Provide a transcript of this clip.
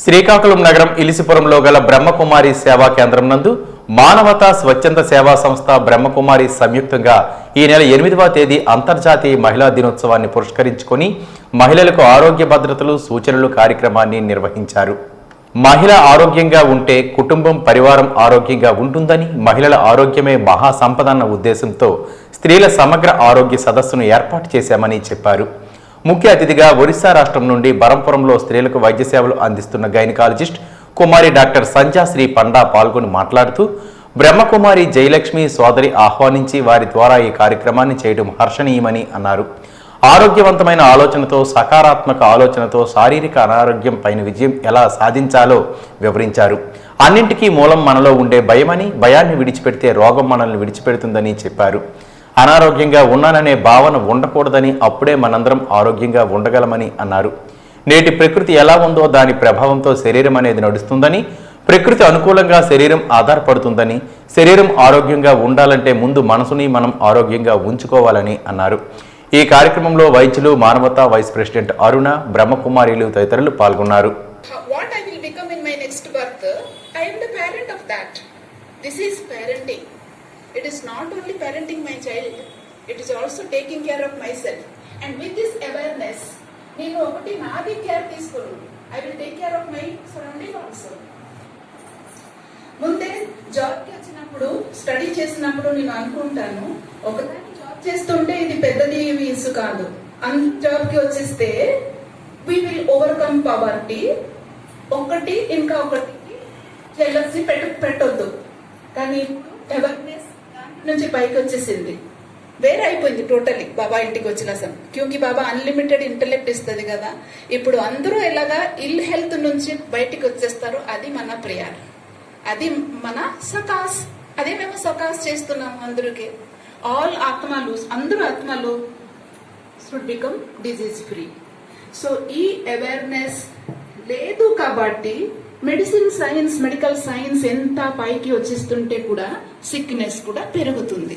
శ్రీకాకుళం నగరం ఇలిసిపురంలో గల బ్రహ్మకుమారి సేవా కేంద్రం నందు మానవతా స్వచ్ఛంద సేవా సంస్థ బ్రహ్మకుమారి సంయుక్తంగా ఈ నెల ఎనిమిదవ తేదీ అంతర్జాతీయ మహిళా దినోత్సవాన్ని పురస్కరించుకొని మహిళలకు ఆరోగ్య భద్రతలు సూచనలు కార్యక్రమాన్ని నిర్వహించారు. మహిళ ఆరోగ్యంగా ఉంటే కుటుంబం పరివారం ఆరోగ్యంగా ఉంటుందని మహిళల ఆరోగ్యమే మహాసంపద అన్న ఉద్దేశంతో స్త్రీల సమగ్ర ఆరోగ్య సదస్సును ఏర్పాటు చేశామని చెప్పారు. ముఖ్య అతిథిగా ఒరిస్సా రాష్ట్రం నుండి బరంపురంలో స్త్రీలకు వైద్య సేవలు అందిస్తున్న గైనకాలజిస్ట్ కుమారి డాక్టర్ సంజాశ్రీ పండా పాల్గొని మాట్లాడుతూ బ్రహ్మకుమారి జయలక్ష్మి సోదరి ఆహ్వానించి వారి ద్వారా ఈ కార్యక్రమాన్ని చేయడం హర్షణీయమని అన్నారు. ఆరోగ్యవంతమైన ఆలోచనతో సకారాత్మక ఆలోచనతో శారీరక అనారోగ్యం పైన విజయం ఎలా సాధించాలో వివరించారు. అన్నింటికీ మూలం మనలో ఉండే భయమని భయాన్ని విడిచిపెడితే రోగం మనల్ని విడిచిపెడుతుందని చెప్పారు. అనారోగ్యంగా ఉన్నాననే భావన ఉండకూడదని అప్పుడే మనందరం ఆరోగ్యంగా ఉండగలమని అన్నారు. నేటి ప్రకృతి ఎలా ఉందో దాని ప్రభావంతో శరీరం అనేది నడుస్తుందని ప్రకృతి అనుకూలంగా శరీరం ఆధారపడుతుందని శరీరం ఆరోగ్యంగా ఉండాలంటే ముందు మనసుని మనం ఆరోగ్యంగా ఉంచుకోవాలని అన్నారు. ఈ కార్యక్రమంలో వైద్యులు మానవతా వైస్ ప్రెసిడెంట్ అరుణ బ్రహ్మకుమారిలు తదితరులు పాల్గొన్నారు. This is parenting. It is not only parenting my child, it is also taking care of myself. And with this awareness, నేను ఒకటి నాది కేర్ తీసుకోను I will take care of my surrounding also ముందే జాబ్కి వచ్చినప్పుడు study చేసినప్పుడు నేను అనుకుంటాను ఒకదాన్ని జాబ్ చేస్తుంటే ఇది పెద్దది ఇసు కాదు. అంత జాబ్కి వచ్చేస్తే వి విల్ ఓవర్కమ్ పవర్టీ ఒకటి ఇంకా ఒకటి జెలసీ పెట్ట పెట్టొద్దు. కానీ అవేర్నెస్ నుంచి పైకి వచ్చేసింది. వేరే అయిపోయింది టోటలీ. బాబా ఇంటికి వచ్చిన సమ్ క్యూకి బాబా అన్లిమిటెడ్ ఇంటలెక్ట్ ఇస్తుంది కదా. ఇప్పుడు అందరూ ఎలాగా ఇల్ హెల్త్ నుంచి బయటికి వచ్చేస్తారు అది మన ప్రేయర్. అది మన సకాస్. అదే మేము సకాస్ చేస్తున్నాము అందరికి. ఆల్ ఆత్మలు అందరూ ఆత్మలు should become disease free so ఈ అవేర్నెస్ లేదు కాబట్టి మెడిసిన్ సైన్స్ మెడికల్ సైన్స్ ఎంత పైకి వచ్చేస్తుంటే కూడా సిక్నెస్ కూడా పెరుగుతుంది.